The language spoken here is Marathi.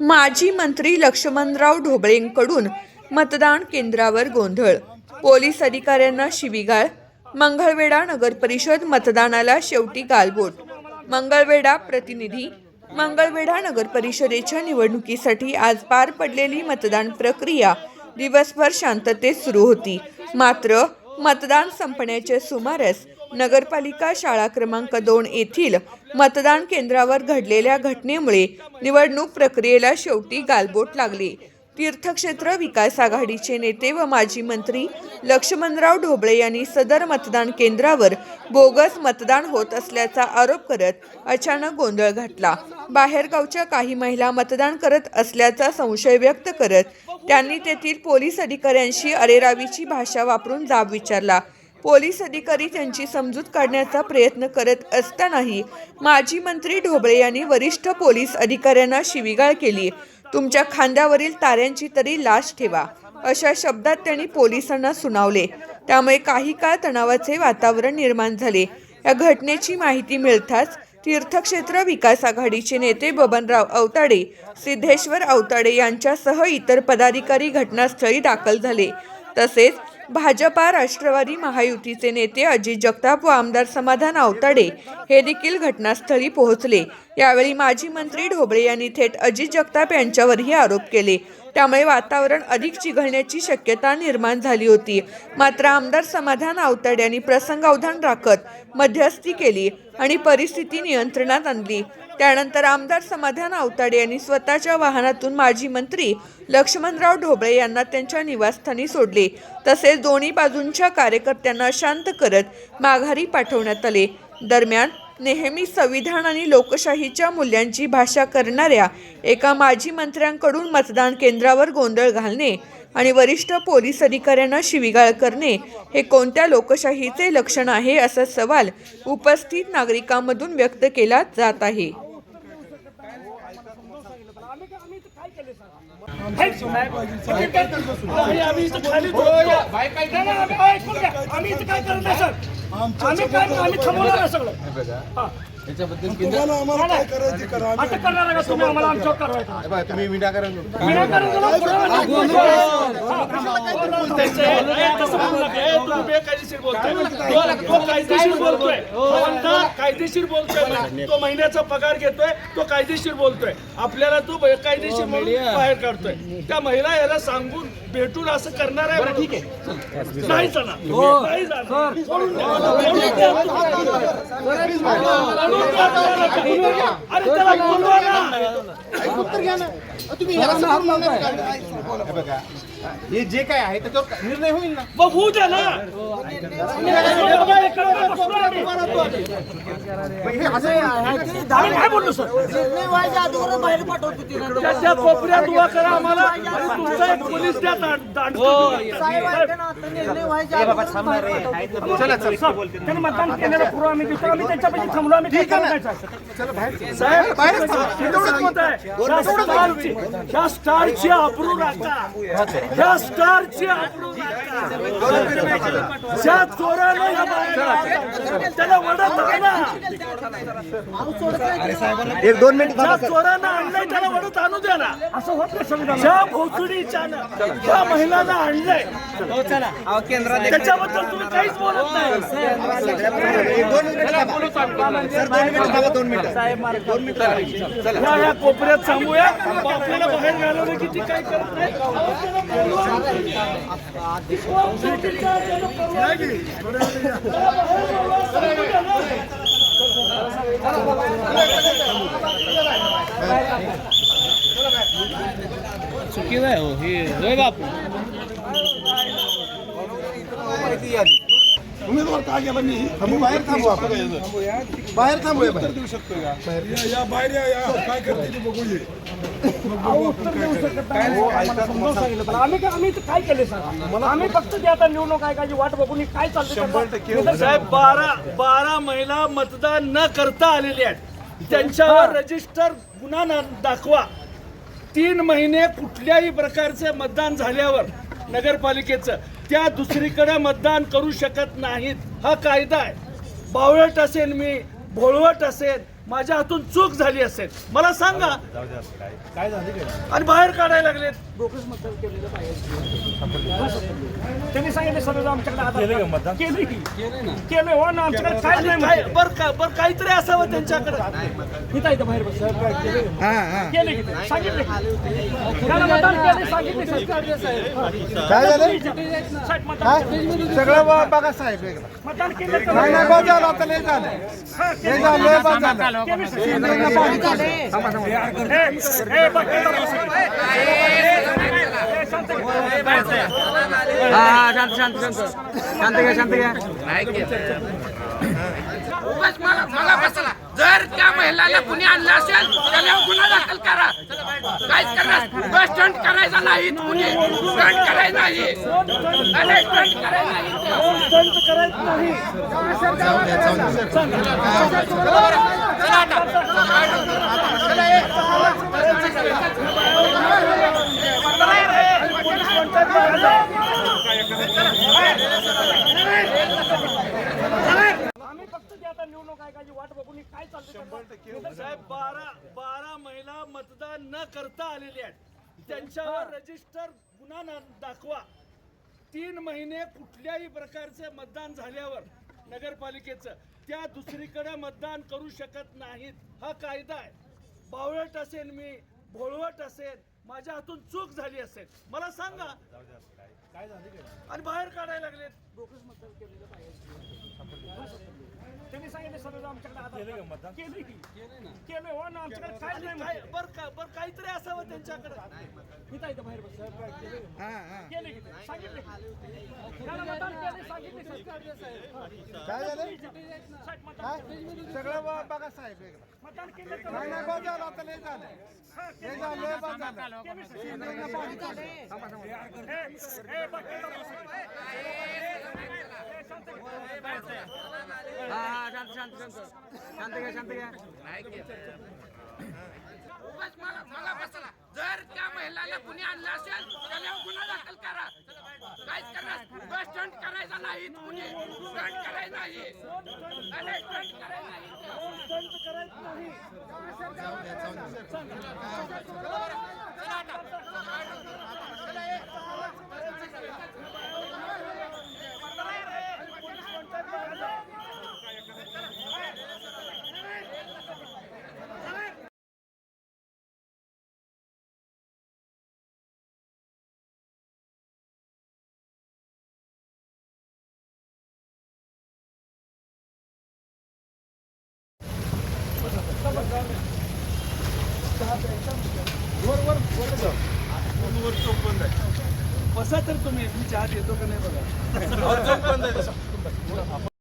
माजी मंत्री लक्ष्मणराव ढोबळेंकडून मतदान केंद्रावर गोंधळ. पोलीस अधिकाऱ्यांना शिवीगाळ. मंगळवेढा नगर परिषद मतदानाला शेवटी गालबोट. मंगळवेढा प्रतिनिधी मंगळवेढा नगर परिषदेच्या निवडणुकीसाठी आज पार पडलेली मतदान प्रक्रिया दिवसभर शांततेत सुरू होती. मात्र मतदान संपण्याच्या सुमारास नगरपालिका शाळा क्रमांक दोन येथील मतदान केंद्रावर घडलेल्या घटनेमुळे निवडणूक प्रक्रियेला शेवटी गालबोट लागली. तीर्थक्षेत्र विकास आघाडीचे नेते व माजी मंत्री लक्ष्मणराव ढोबळे यांनी सदर मतदान केंद्रावर बोगस मतदान होत असल्याचा आरोप करत अचानक गोंधळ घातला. बाहेरगावच्या काही महिला मतदान करत असल्याचा संशय व्यक्त करत त्यांनी तेथील पोलीस अधिकाऱ्यांशी अरेरावीची भाषा वापरून जाब विचारला. पोलीस अधिकारी त्यांची समजूत काढण्याचा प्रयत्न करत असतानाही माजी मंत्री ढोबळे यांनी वरिष्ठ पोलीस अधिकाऱ्यांना शिवीगाळ केली. तुमच्या खांद्यावरील ताऱ्यांची तरी लाश ठेवा अशा शब्दात त्यांनी पोलिसांना सुनावले. त्यामुळे काही काळ तणावाचे वातावरण निर्माण झाले. या घटनेची माहिती मिळताच तीर्थक्षेत्र विकास आघाडीचे नेते बबनराव अवताडे सिद्धेश्वर अवताडे यांच्यासह इतर पदाधिकारी घटनास्थळी दाखल झाले. तसेच भाजपा राष्ट्रवादी महायुतीचे नेते अजित जगताप व आमदार समाधान आवताडे हे देखील घटनास्थळी पोहोचले. यावेळी माजी मंत्री ढोबळे यांनी थेट अजित जगताप यांच्यावरही आरोप केले. त्यामुळे वातावरण अधिक चिघळण्याची शक्यता निर्माण झाली होती. मात्र आमदार समाधान आवताड यांनी प्रसंगावधान राखत मध्यस्थी केली आणि परिस्थिती नियंत्रणात आणली. त्यानंतर आमदार समाधान अवताडे यांनी स्वतःच्या वाहनातून माजी मंत्री लक्ष्मणराव ढोबळे यांना त्यांच्या निवासस्थानी सोडले. तसेच दोन्ही बाजूंच्या कार्यकर्त्यांना शांत करत माघारी पाठवण्यात आले. दरम्यान नेहमी संविधान आणि लोकशाहीच्या मूल्यांची भाषा करणाऱ्या एका माजी मंत्र्यांकडून मतदान केंद्रावर गोंधळ घालणे आणि वरिष्ठ पोलीस अधिकाऱ्यांना शिवीगाळ करणे हे कोणत्या लोकशाहीचे लक्षण आहे असा सवाल उपस्थित नागरिकांमधून व्यक्त केला जात आहे आम्ही आम्ही इथं खाली झोपतो. नाही, नाही, आम्ही- अहो, ऐकून घ्या. आम्ही इथं काय करत नाही, सर. आम्ही काय आम्ही थांबवणार आहे सगळं हा. तुम्हाला आम्हाला काय करायचे करा आम्ही आता करणार आहे का तुम्ही आम्हाला आमच्यावर कारवाई करा. बघा, तुम्ही विनाकारण विनाकारण तुला पुरावा नाही. हा. ए, तसं बोलू नका. ए, तू बेकायदेशीर बोलतोय. तो- तो कायदेशीर बोलतोय म्हणता कायदेशीर बोलतोय तो महिन्याचा पगार घेतोय तो कायदेशीर बोलतोय आपल्याला तो बेकायदेशीर म्हणून बाहेर काढतोय त्या महिला याला सांगून भेटून असं करणार आहे ठीक आहे नाही जाणार नाही जाणार सोडून द्या. सोडून द्या. सोडून हे हे जे काय आहे त्याच्यावर निर्णय होईल ना मग होऊ द्या ना काय बोललो सर त्याच्या कोपऱ्यात उभा करा आम्हाला आणि तुमचा एक पोलीस द्या दांड- दांड- चला चला त्यांनी मतदान केलेलं पुरावा आम्ही देतो आम्ही त्यांच्यापैकी थांबलो आम्ही ह्या स्टारची राखा. ह्या स्टारची राखा. ज्या चोरानं त्याला वडत एक दोन मिनिट ज्या चोरानं आणलंय त्याला वडत आणू द्या ना. असं होत ज्या भोसडीच्या ज्या महिलांना आणलंय त्याच्याबद्दल तुम्ही काहीच बोलत नाही. एक दोन मिनिट थांबा. सर दोन मिनिट. थांबा दोन मिनिट दोन मिनिट ह्या ह्या कोपऱ्यात सांगूया. मग आपल्याला बाहेर घालवलं की ती काय करत नाही. उमेदवार का गेला मी? थांबू बाहेर थांबू आपण. बाहेर थांबूया उत्तर देऊ शकतो का? या या बाहेर या या. काय करते ते बघू ये. आम्ही काय आम्ही इथं काय केले सर? आम्ही फक्त ते आता निवडणूक आयोगाची वाट बघून काय चालतं साहेब बारा बारा महिला मतदान न करता आलेल्या आहेत. त्यांच्यावर रजिस्टर गुन्हा न- दाखवा. तीन महिने कुठल्याही प्रकारचे मतदान झाल्यावर नगरपालिकेचं. त्या दुसरीकडे मतदान करू शकत नाहीत. हा कायदा आहे. बावळट असेल मी भोळवट असेल माझ्या हातून चूक झाली असेल. मला सांगा. आणि बाहेर काढायला लागलेत. त्यांनी सांगितले सगळं आमच्याकडे आधार कार्ड. केले की. केले हो ना आमच्याकडे काय नाही बर का बर काहीतरी असावं त्यांच्याकडे. इथं इथं बाहेर बस हा हा. केले. सांगितले काय झालं सगळं बघा साहेब. मतदान केलं झालं आता लय झालं लय केलं. झालं लय बस झालं केलं सगळं. शांत शांत बघ, केलं. ए, शांत घ्या उगाच मला मला बसला जर त्या महिलाला कुणी आणलं असेल त्याला गुन्हा दाखल करा काहीच करणार बस स्टंट करायचा नाही कुणी स्टंट करायचं नाही अरे स्टंट करायचं नाही दंत करायचं आम्ही फक्त ते आता निवडणूक आयोगाची वाट बघून काय चालतं साहेब बारा बारा महिला मतदान न करता आलेल्या आहेत. त्यांच्यावर रजिस्टर गुन्हा ना- दाखवा. तीन महिने कुठल्याही प्रकारचे मतदान झाल्यावर नगरपालिकेचं त्या दुसरीकडे मतदान करू शकत नाहीत. हा कायदा आहे. बावळट असेल मी भोळवट असेल माझ्या हातून चूक झाली असेल. मला सांगा. आणि बाहेर काढायला लागलेत. त्यांनी सांगितले सगळं आमच्याकडे आधार. केले की केले हो ना आमच्याकडे काय नाही काय बर का बर काहीतरी असावं त्यांच्याकडे. इथं इथं बाहेर बस हा हा. केले की? सांगितले काय झालं? साहेब मतदान सगळं बघा साहेब नाही नाही झालं आता लय झालं. लय झालं लय बस झालं. ए, ए, बघ, केलं. ए, शांत घे. उगाच मला मला बसला. जर त्या महिलाला कुणी आणलं असेल त्याला गुन्हा दाखल करा. काहीच करणार. स्टंट करायचा नाही तुम्ही स्टंट करायचं नाही. अरे स्टंट करायचं नाही दंत करायचं नाही बसा तर तुम्ही चहा देतो का नाही बघा.